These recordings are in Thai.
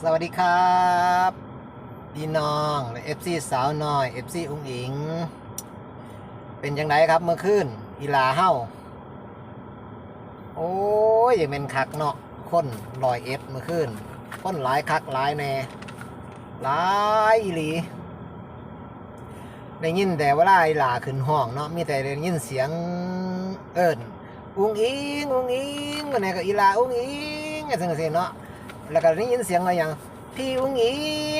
สวัสดีครับ พี่น้องและเอฟซีสาวน้อยเอฟซีอุ้งอิง เป็นยังไงครับเมื่อคืนอีลาเฮ้าโอ้ยยังเป็นคักเนาะคนลอยเอฟเมื่อคืนคนหลายคักหลายแน่หลายอีหลีได้ยินแต่เวลาอีลาขึ้นห้องเนาะมีแต่ได้ยินเสียงเอิญอุ้งอิงอุ้งอิงวันไหนก็อีลาอุ้งอิงอะไรสังเนาะ แล้วก็ได้ยินเสียงอะไรอย่างพี่อุ้งอิ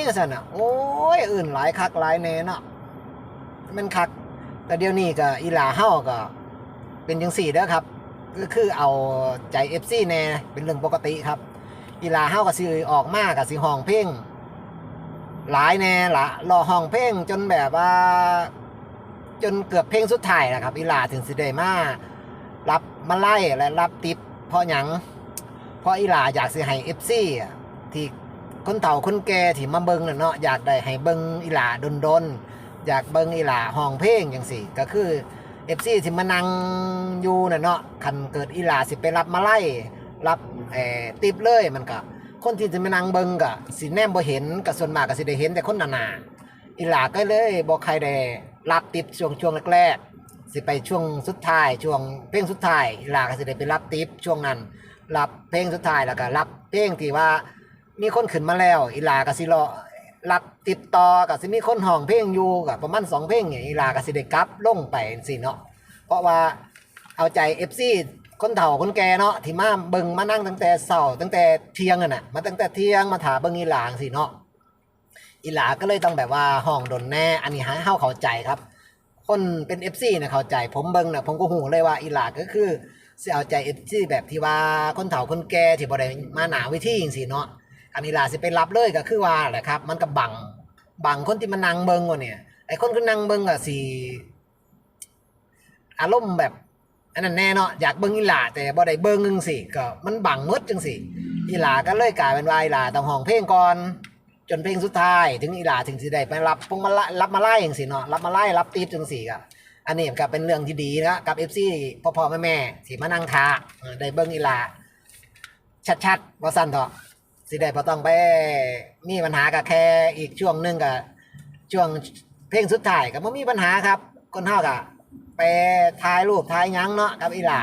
งสันอะโอ้ยอื่นหลายคักหลายแน่เนาะมันคัก แต่เดี๋ยวนี้ก็อีหลาเฮาก็ เป็นจังสี่เด้อครับก็คือเอาใจ FC แน่เป็นเรื่องปกติครับ อีหลาเฮาก็สิออกมาก็สิห้องเพลงหลายแน่ละรอห้องเพลงจนแบบว่า จนเกือบเพลงสุดท้ายนะครับอีหลาถึงสิได้มารับมาไล่และรับติปเพราะหยัง เพราะอีหลาอยากสิให้เอฟซีที่คนเฒ่าคนแก่ที่มาเบิ่งเนาะอยากได้ให้เบิ่งอีหลาดนๆอยากเบิ่งอีหลาห้องเพลงจังซี่ก็คือเอฟซีที่มานั่งอยู่น่ะเนาะคันเกิดอีหลาสิไปรับมาไล่รับเอ่อติปเลยมันก็คนที่จะมานั่งเบิ่งก็สิแนมบ่เห็นก็ส่วนมากก็สิได้เห็นแต่คนหนาๆอีหลาก็เลยบ่ใครได้รับติปช่วงช่วงแรกๆสิไปช่วงสุดท้ายช่วงเพลงสุดท้ายอีหลาก็สิได้ไปรับติปช่วงนั้น รับเพลงสุดท้ายแล้วก็รับเพลงที่ว่ามีคนขึ้นมาแล้ว อีหลาก็สิรอรับติดต่อกับสิมีคนห้องเพลงอยู่กับประมาณสองเพลงอย่างอีหลาก็สิได้กลับลงไปสิเนาะเพราะว่าเอาใจ FC คนเฒ่าคนแก่เนาะที่มาเบิ่งมานั่งตั้งแต่เช้าตั้งแต่เที่ยงอะน่ะมาตั้งแต่เที่ยงมาถาเบิ่งอีหลางสิเนาะอีหลาก็เลยต้องแบบว่าห้องดนแน่ อันนี้ให้เฮาเข้าใจครับ คนเป็น FC นะเข้าใจ ผมเบิ่งนะผมก็หูเลยว่าอีหลาก็คือ สิเอาใจ FC แบบที่ว่าคนเฒ่าคนแก่ที่บ่ได้มาหนาวิธีจังซี่เนาะอันนี้ล่ะสิไปรับเลยก็คือว่าแหละครับ มันก็บังบังคนที่มานั่งเบิ่งว่าเนี่ยไอ้คนก็นั่งเบิ่งก็สิอารมณ์แบบอันนั้นแน่เนาะอยากเบิ่งอีหลาแต่บ่ได้เบิ่งจังซี่ก็มันบังหมดจังซี่อีหลาก็เลยกลายเป็นว่าอีหลาต้องห้องเพลงก่อนจนเพลงสุดท้าย ถึงอีหลาถึงสิได้ไปรับพงมาลัยรับมาไล่จังซี่เนาะรับมาไล่รับติปจังซี่ก็ อันนี้ก็เป็นเรื่องที่ดีนะกับ FC พ่อพ่อแม่แม่ที่มานั่งทาได้เบิ้งอีลาชัดๆว่าสั้นเถอะสิได้พอต้องไปมีปัญหากับแค่อีกช่วงหนึงกับช่วงเพลงสุดท้ายก็บ่มีปัญหาครับ คนเฮาก็ไปถ่ายรูปถ่ายยังเนาะกับอีลา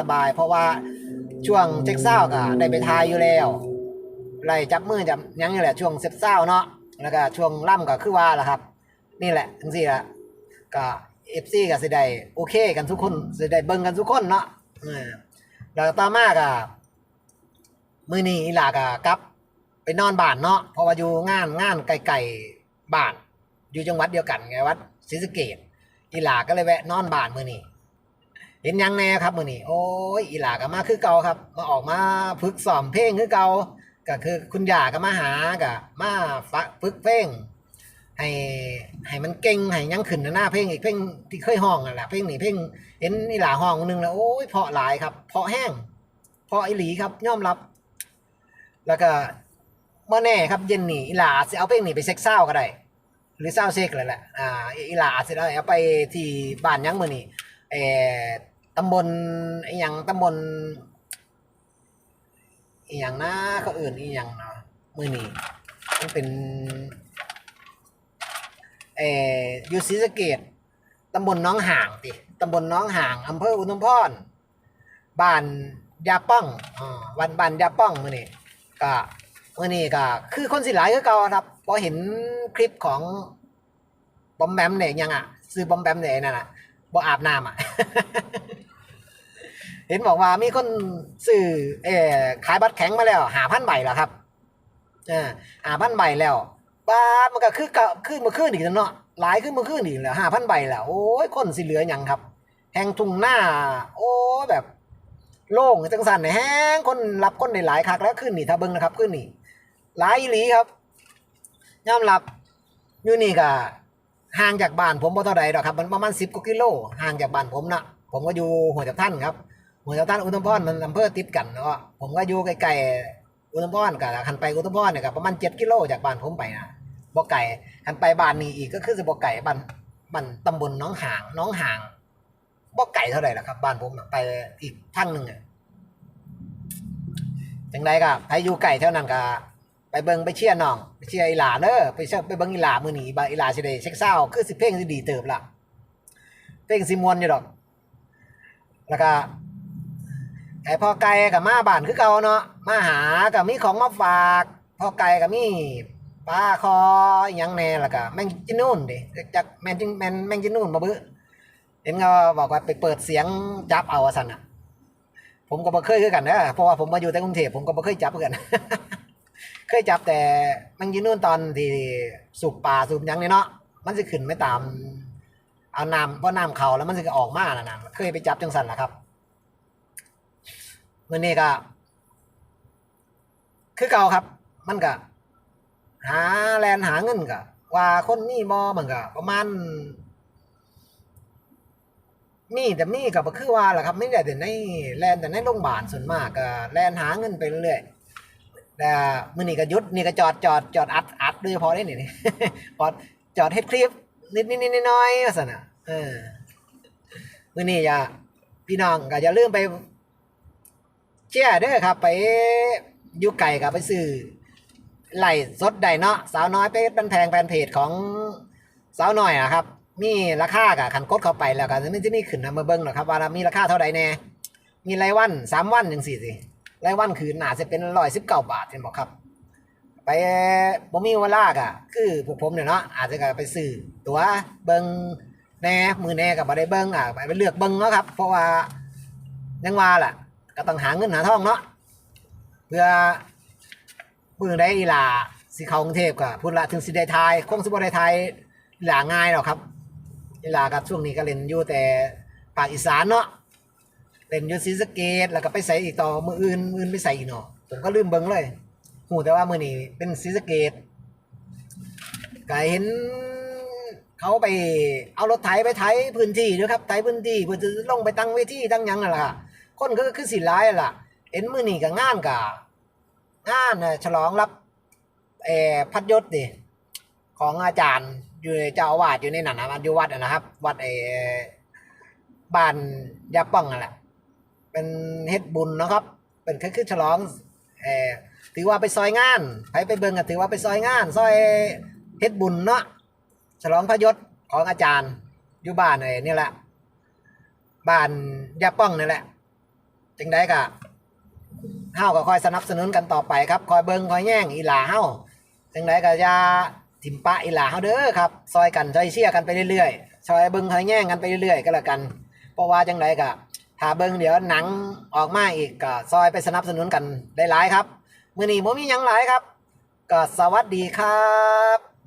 สบายๆ เพราะว่าช่วงเจ็กเศร้าก็ได้ไปถ่ายอยู่แล้วไล่จับมือจับยังนี่แหละช่วงเซ็บเศร้าเนาะแล้วก็ช่วงล่ำก็คือว่าล่ะครับ นี่แหละจังซี่ละก็ เอฟซีก็สิได้โอเค กันทุกคนสิได้เบิ่งกันทุกคนเนาะเออแล้วต่อมาก็มื้อนี้อีหลาก็กลับ ไปนอนบ้านเนาะเพราะว่าอยู่งานงานไกลๆบ้าน อยู่จังหวัดเดียวกันไงวัดศรีสะเกษอีหลาก็เลยแวะนอนบ้านมื้อนี้เห็นยังแน่ครับมื้อนี้โอ้ยอีหลาก็มาคือเก่าครับ มาออกมาฝึกซ้อมเพลงคือเก่าก็คือคุณย่าก็มาหาก็มาฝึกเพลง ให้ให้มันเก่งให้ยังขึ้นหน้าเพลงอีกเพลงที่เคยห้องนั่นแหละเพลงนี้เพลงเห็นนี่หลาห้องหนึงแล้วโอ้ยเพาะหลายครับ เพาะแห้งเพาะอีหลีครับยอมรับ แล้วก็เมื่อแน่ครับเย็นนี่อีหลาจะเอาเพลงนี้ไปเซ็กเศร้าก็ได้หรือเศร้าเซ็กเลยแหละอ่าอีหลาอาจจะเอาไปที่บ้านยังมือนี่เออตำบลไอยังตำบลอีหยังนะเขาอื่นอีหยังเนาะมือนี่มันเป็น เอ่ออยู่ศรีสะเกดตำบลน้องห่างติตำบลน้องห่างอำเภออุทุมพรบ้านยาป้องอ่าวันบ้านยาป้องมื้อนี้ก็มื้อนี้ก็คือคนสิหลายคือเก่าครับพอเห็นคลิปของบอมแบมเนี่ยยังอะซื้อบอมแบมเนี่ยนั่นน่ะบ่อาบน้ำอะ เห็นบอกว่ามีคนซื้อเอ่อขายบัตรแข็งมาแล้วหาพันใบแล้วครับอ่าหาพันใบแล้ว ป้ามันก็คือเก่าคือเมื่อคืนอีกแล้วเนาะหลายขึ้นมื่อคืนอีกแล้วห้าพันใบแล้วโอ้ยคนสิเหลือยังครับ แหงทุ่งหน้า โอ้ยแบบโล่งจังสันแห้งคนรับคนได้หลายคักแล้วขึ้นนี่ถ้าเบิ่งนะครับขึ้นนี่หลายหลีครับยอมรับอยู่นี่ก็ห่างจากบ้านผมบ่เท่าใดดอกครับ มันประมาณสิบกว่ากิโลห่างจากบ้านผมนะผมก็อยู่หัวจับท่านครับหัวจับท่านอุทุมพรมันอำเภอติดกันเนาะผมก็อยู่ใกลๆอุทุมพรกับคันไปอุทุมพรเนี่ยก็ประมาณเจ็ดกิโลจากบ้านผมไปนะ บ่ไก่คันไปบ้านนี้อีกก็คือสิบ่ไก่บ้านบ้านตำบลน้องหางน้องหางบ่ไก่เท่าไหร่ล่ะครับ บ้านผมไปอีกทางหนึงอะจังไดก็ใครอยู่ไก่เท่านั้นก็ไปเบิ่งไปเชียร์น้องไปเชียร์อีหลาเด้อไปเชียร์ไปเบิ่งอีหลามื้อนี้บาอีหลาสิได้เช็คเศร้าคือสิเพลงสิดีเติบล่ะเพลงสิมวนอยู่ดอก แล้วก็ไอ้พ่อไก่กับมาบ้านคือเก่าเนาะมาหากับมีของมาฝากพ่อไก่กับมี ปลาคออหยังแน่ล้วก็แมงจินูนดิจักแมงจิแมงแมงจินูนบ่บื้อเห็นเขาบอกว่าไปเปิดเสียงจับเอาว่าซั่นน่ะ ผมก็บ่เคยคือกันนะเพราะว่าผมมาอยู่แต่กรุงเทพผมก็บ่เคยจับกัน เคยจับแต่แมงจินูนตอนที่สูบปลาสูบยังเนี่เนาะมันสิขึ้นไม่ตาม เอาน้ำเพราะน้ำเขาแล้วมันจะออกมาแล้วนะเคยไปจับจังสันแหละครับเมื่อนี้ก็ คือเก่าครับ มันก็ หาแลนหาเงินก็ว่าคนมีบอมันก็ประมาณมีแต่มีก็บ่คือว่าแหละครับไม่ได้แต่ในแลนแต่ในโรงพยาบาลส่วนมากก็แลนหาเงินไปเรื่อยแต่มือนี้ก็ยุดนี่ก็จอดจอดจอดอัดอัดโดยเฉพอได้นี่นี่พอจอดเฮ็ดคลิปนิดนิดนิดน้อยๆว่าซั่นะเออมือนี้อย่าพี่น้องก็อย่าลืมไปเชียร์เด้อครับ ไปอยู่ไก่ก็ไปซื้อ ไหลสดได้เนาะสาวน้อยเพชรบันแพงแฟนเพจของสาวน้อยอะครับ มีราคากับคันกดเข้าไปแล้วก็จะมีจะมีขึ้นนำมาเบิ่งหรอกครับว่ามีราคาเท่าใดแน่มีรายวันสามวันจังซี่สิรายวันคือน่าจะเป็น119บเก้าบาทเห็นบ่ครับ ไปบ่มีเวลาก็คือพวกผมเนี่ยเนาะอาจจะไปซื้อตัวเบิ่งแน่มือแน่ก็บ่ได้เบิ่งอะไปเลือกเบิ่งเนาะครับ เพราะว่ายังว่าล่ะก็ต้องหาเงินหาทองเนาะเพื่อ มือได้อีหลาสิเข้ากรุงเทพก็พุ่นละถึงสิได้ทายคงสิบ่ได้ทายอีหลาง่ายหรอกครับอีหลากับช่วงนี้ก็เล่นอยู่แต่ภาคอีสานเนาะเล่นอยู่ศรีสะเกษแล้วก็ไปใส่อีกต่อมืออื่นมืออื่นไปใส่อีกเนาะผมก็ลืมเบิ่งเลยหูแต่ว่ามือนี้เป็นศรีสะเกดก็เห็นเขาไปเอารถไถไปไถพื้นที่ด้วยครับไถพื้นที่เพื่อจะลงไปตั้งเวทีตั้งยังนั่นแหละค่ะคนก็คือสิร้ายล่ะ เห็นมือนี้กับงานกับ งานน่ะฉลองรับเอพัดยศดิของอาจารย์อยู่ในเจ้าอาวาสอยู่ในนั้นนะอยู่วัดนะครับ วัดเอบ้านยาป้องนั่นแหละ เป็นเฮ็ดบุญนะครับ เป็นคือคอฉลองเอถือว่าไปซอยงานไปไปเบิ่งก็ถือว่าไปซอยงาน ซอยเฮ็ดบุญเนาะฉลองพระยศของอาจารย์อยู่บ้านไอ้นี่แหละบ้านยาป้องนี่แหละจังได้ก็ เฮาก็คอยสนับสนุนกันต่อไปครับคอยเบิงคอยแย่งอีหลาเฮาจังไดก็อย่าถิ่มปะอีหลาเฮาเด้อครับซอยกันซอยเชียร์กันไปเรื่อยๆซอยเบิงคอยแย่งกันไปเรื่อยๆก็แล้วกัน เพราะว่าจังไดก็ถ้าเบิงเดี๋ยวหนังออกมาอีกก็ซอยไปสนับสนุนกันได้หลายครับมื่อนี้ผมมีหยังหลายครับ ก็สวัสดีครับ